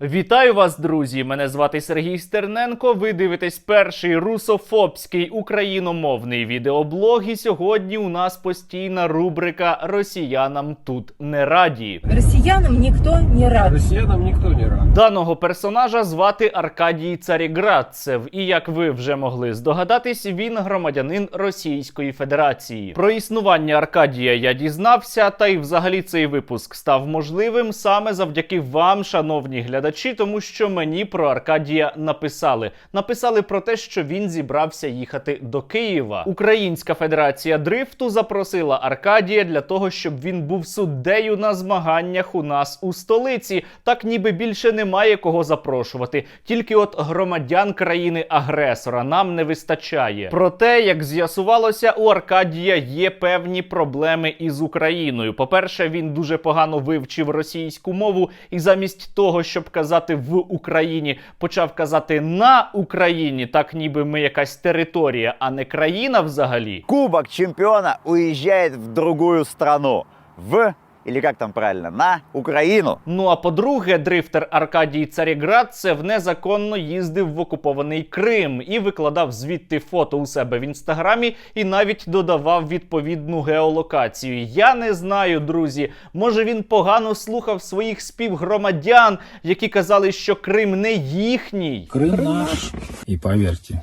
Вітаю вас, друзі! Мене звати Сергій Стерненко. Ви дивитесь перший русофобський україномовний відеоблог. І сьогодні у нас постійна рубрика Росіянам тут не раді. Россиянам никто не рад. Россиянам никто не рад. Даного персонажа звати Аркадій Царіградцев, і як ви вже могли здогадатись, він громадянин Російської Федерації. Про існування Аркадія я дізнався, та й взагалі цей випуск став можливим саме завдяки вам, шановні глядачі, тому що мені про Аркадія написали. Написали про те, що він зібрався їхати до Києва. Українська Федерація дрифту запросила Аркадія для того, щоб він був суддею на змаганнях у нас у столиці. Так ніби більше немає кого запрошувати. Тільки от громадян країни-агресора нам не вистачає. Проте, як з'ясувалося, у Аркадія є певні проблеми із Україною. По-перше, він дуже погано вивчив російську мову, і замість того, щоб казати в Україні, почав казати на Україні, так ніби ми якась територія, а не країна взагалі. Кубок чемпиона уезжает в другую страну. В, или как там правильно, на Украину. Ну а по-друге, дрифтер Аркадій Царіградцев незаконно їздив в окупований Крим і викладав звідти фото у себе в інстаграмі і навіть додавав відповідну геолокацію. Я не знаю, друзі. Може він погано слухав своїх співгромадян, які казали, що Крим не їхній. Крым наш. И поверьте,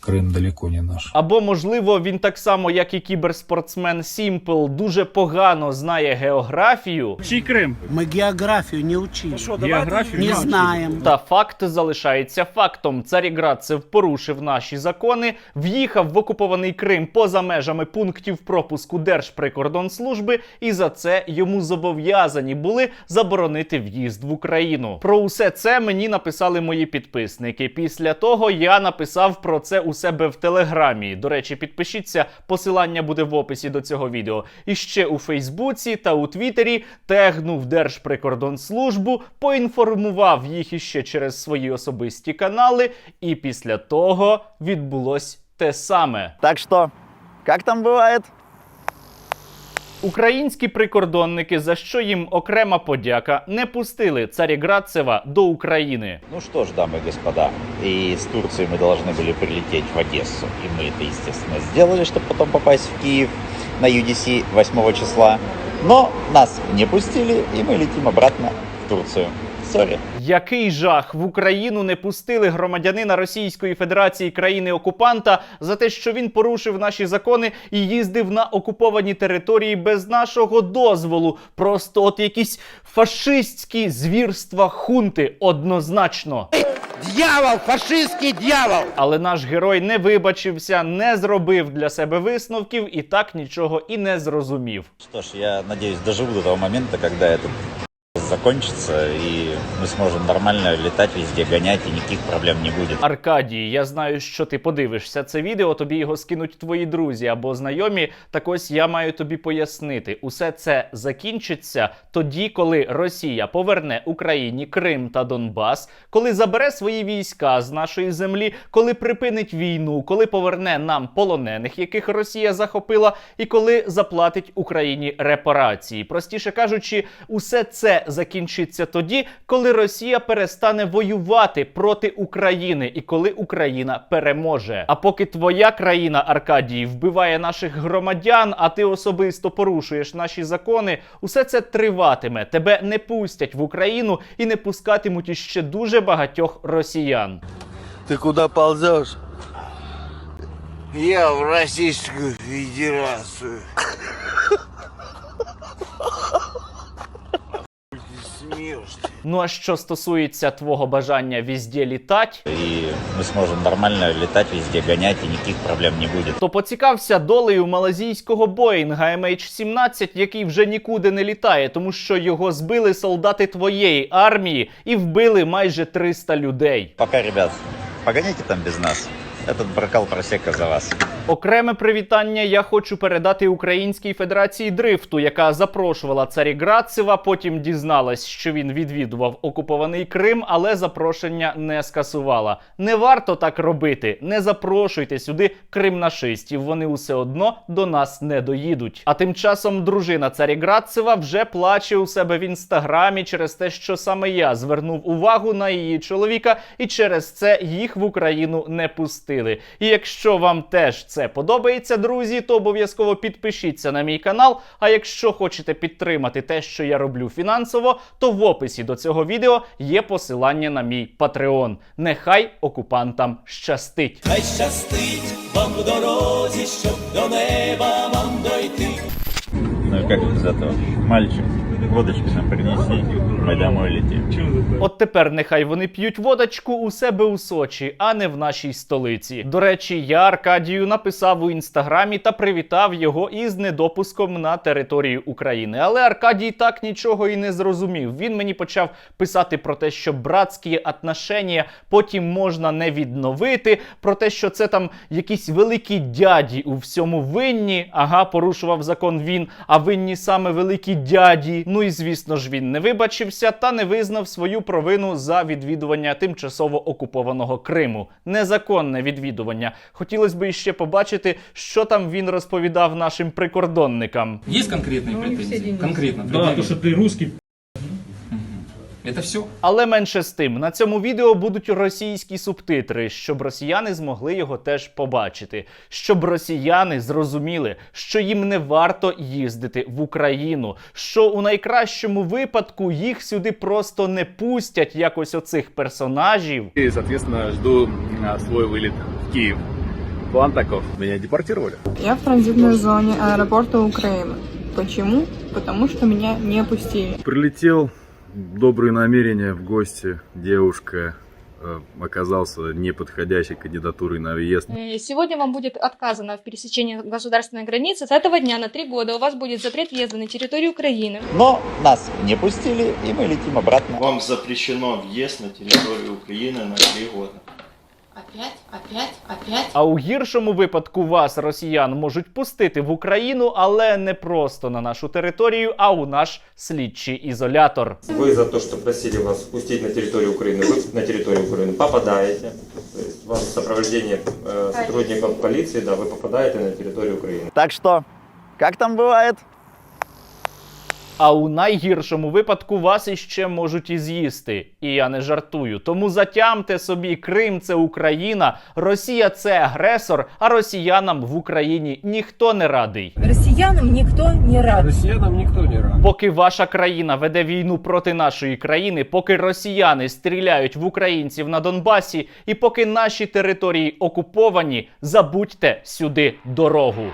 Крым далеко не наш. Або, можливо, він так само, як і кіберспортсмен Сімпл, дуже погано знає географію. Чий Крим? Мы географию не учили. Географію Не знаем. Та факт залишається фактом. Царіградцев порушив наші закони, в'їхав в окупований Крим поза межами пунктів пропуску Держприкордонслужби, і за це йому зобов'язані були заборонити в'їзд в Україну. Про усе це мені написали мої підписники. Після того я написав про це у себе в телеграмі. До речі, підпишіться, посилання буде в описі до цього відео. І ще у Фейсбуці та у Твіттері тегнув Держприкордонслужбу, поінформував їх іще через свої особисті канали, і після того відбулось те саме. Так що, як там бывает? Українські прикордонники, за що їм окрема подяка, не пустили Царіградцева до України. Ну что ж, дамы и господа, и с Турции мы должны были прилететь в Одессу. И мы это, естественно, сделали, чтобы потом попасть в Киев на UDC 8 числа. Но нас не пустили, и мы летим обратно в Турцию. Сори. Який жах в Україну не пустили громадянина Російської Федерації країни окупанта за те, що він порушив наші закони і їздив на окуповані території без нашого дозволу. Просто от якісь фашистські звірства хунти однозначно. Дьявол, фашистский дьявол! Але наш герой не вибачився, не зробив для себе висновків і так нічого і не зрозумів. Что ж, я надеюсь, доживу до того момента, когда этот закончится, и мы сможем нормально летать везде, гонять, и никаких проблем не будет. Аркадій, я знаю, що ти подивишся це відео, тобі його скинуть твої друзі або знайомі. Так ось я маю тобі пояснити, усе це закінчиться тоді, коли Росія поверне Україні Крим та Донбас, коли забере свої війська з нашої землі, коли припинить війну, коли поверне нам полонених, яких Росія захопила, і коли заплатить Україні репарації. Простіше кажучи, усе це закінчиться тоді, коли Росія перестане воювати проти України і коли Україна переможе. А поки твоя країна Аркадій вбиває наших громадян, а ти особисто порушуєш наші закони, усе це триватиме. Тебе не пустять в Україну і не пускатимуть іще дуже багатьох росіян. Ты куда ползешь? Я в Российскую Федерацию. Ну а що стосується твого бажання візде літать, И мы сможем нормально летать везде, гонять, и никаких проблем не будет. то поцікався долею малазійського Боїнга MH17, який вже нікуди не літає, тому що його збили солдати твоєї армії і вбили майже 300 людей. Пока, ребят, погоняйте там без нас. Этот бокал просека за вас. Окреме привітання я хочу передати Українській Федерації дрифту, яка запрошувала Царіградцева, потім дізналась, що він відвідував окупований Крим, але запрошення не скасувала. Не варто так робити. Не запрошуйте сюди кримнашистів. Вони усе одно до нас не доїдуть. А тим часом дружина Царіградцева вже плаче у себе в інстаграмі через те, що саме я звернув увагу на її чоловіка, і через це їх в Україну не пустили. І якщо вам теж це подобається, друзі, то обов'язково підпишіться на мій канал. А якщо хочете підтримати те, що я роблю фінансово, то в описі до цього відео є посилання на мій Патреон. Нехай окупантам щастить. Ну как без этого? Мальчик, водочки нам принеси, мы домой летим. От тепер нехай вони п'ють водочку у себе у Сочі, а не в нашій столиці. До речі, я Аркадію написав у інстаграмі та привітав його із недопуском на територію України. Але Аркадій так нічого і не зрозумів. Він мені почав писати про те, що братські отношення потім можна не відновити, про те, що це там якісь великі дяді у всьому винні. Ага, порушував закон він, а винні саме великі дяді. Ну і звісно ж він не вибачився та не визнав свою провину за відвідування тимчасово окупованого Криму. Незаконне відвідування. Хотілося б іще побачити, що там він розповідав нашим прикордонникам. Є конкретні претензії? Конкретно. Да, то, що ти русский, Это все? Але менше з тим, на цьому відео будуть російські субтитри, щоб росіяни змогли його теж побачити, щоб росіяни зрозуміли, що їм не варто їздити в Україну, що у найкращому випадку їх сюди просто не пустять якось оцих персонажів. и, соответственно, жду а, свой вылет в Киев. План таков. Меня депортировали. Я в транзитной зоне аэропорта Украины. Почему? Потому что меня не пустили. Прилетел, добрые намерения в гости, девушка э, оказался неподходящей кандидатурой на въезд. Э, Сегодня вам будет отказано в пересечении государственной границы. С этого дня на три года у вас будет запрет въезда на территорию Украины. Но нас не пустили, и мы летим обратно. Вам запрещено въезд на территорию Украины на три года. Опять, опять, опять. А у гіршому випадку вас, росіян, можуть пустити в Україну, але не просто на нашу територію, а у наш слідчий ізолятор. Вы за то, что просили вас впустить на территорию Украины, вы на территорию Украины попадаете. То есть вас в сопровождении э, сотрудников полиции, да, вы попадаете на территорию Украины. Так что, как там бывает? А у найгіршому випадку вас іще можуть і з'їсти. І я не жартую. Тому затямте собі, Крим це Україна, Росія це агресор, а росіянам в Україні ніхто не радий. Россиянам никто не рад. Россиянам никто не рад. Поки ваша країна веде війну проти нашої країни, поки росіяни стріляють в українців на Донбасі, і поки наші території окуповані, забудьте сюди дорогу.